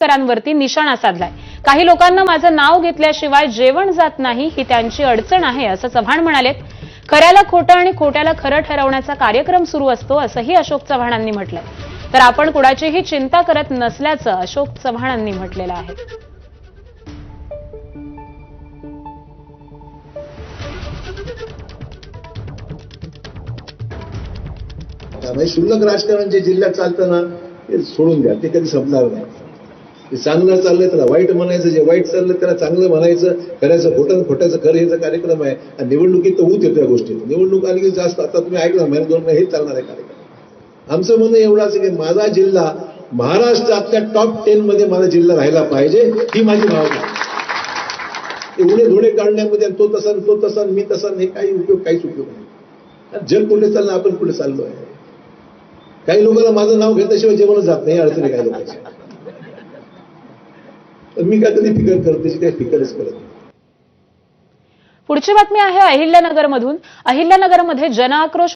करांवरती निशाणा साधलाय. काही लोकांना माझं नाव घेतल्याशिवाय जेवण जात नाही ही त्यांची अडचण आहे असं चव्हाण म्हणालेत. खऱ्याला खोटं आणि खोट्याला खरं ठरवण्याचा कार्यक्रम सुरू असतो असंही अशोक चव्हाणांनी म्हटलंय. तर आपण कुणाचीही चिंता करत नसल्याचं अशोक चव्हाणांनी म्हटलेलं आहे. म्हणजे शुल्लक राजकारण जे जिल्ह्यात चालतं ना ते सोडून द्या ते कधी संपणार नाही. चांगलं चाललंय त्याला वाईट म्हणायचं जे वाईट चाललंय त्याला चांगलं म्हणायचं करायचं खोटं खोट्याचं खरं याचा कार्यक्रम आहे. आणि निवडणुकीत तर होत येतो या गोष्टी निवडणूक आली की जास्त आता तुम्ही ऐकला महिना दोन महिने हेच चालणार आहे कार्यक्रम. आमचं म्हणणं एवढंच की माझा जिल्हा महाराष्ट्रातल्या टॉप टेन मध्ये माझा जिल्हा राहायला पाहिजे ही माझी भावना आहे. एवढे धुणे काढण्यामध्ये तो तसा तो तसा आणि मी तसा हे काही उपयोग काहीच उपयोग नाही. जग कुठे चाललं आपण कुठे चाललो आहे काही लोकांना माझं नाव घेतल्याशिवाय जेवणच जात नाही अडचणी काही लोकांची? मी काय कधी फिकर करत त्याची काही फिकरच करत नाही. पुढची बातमी आहे अहिल्यानगरमधून. अहिल्यानगरमध्ये जनआक्रोश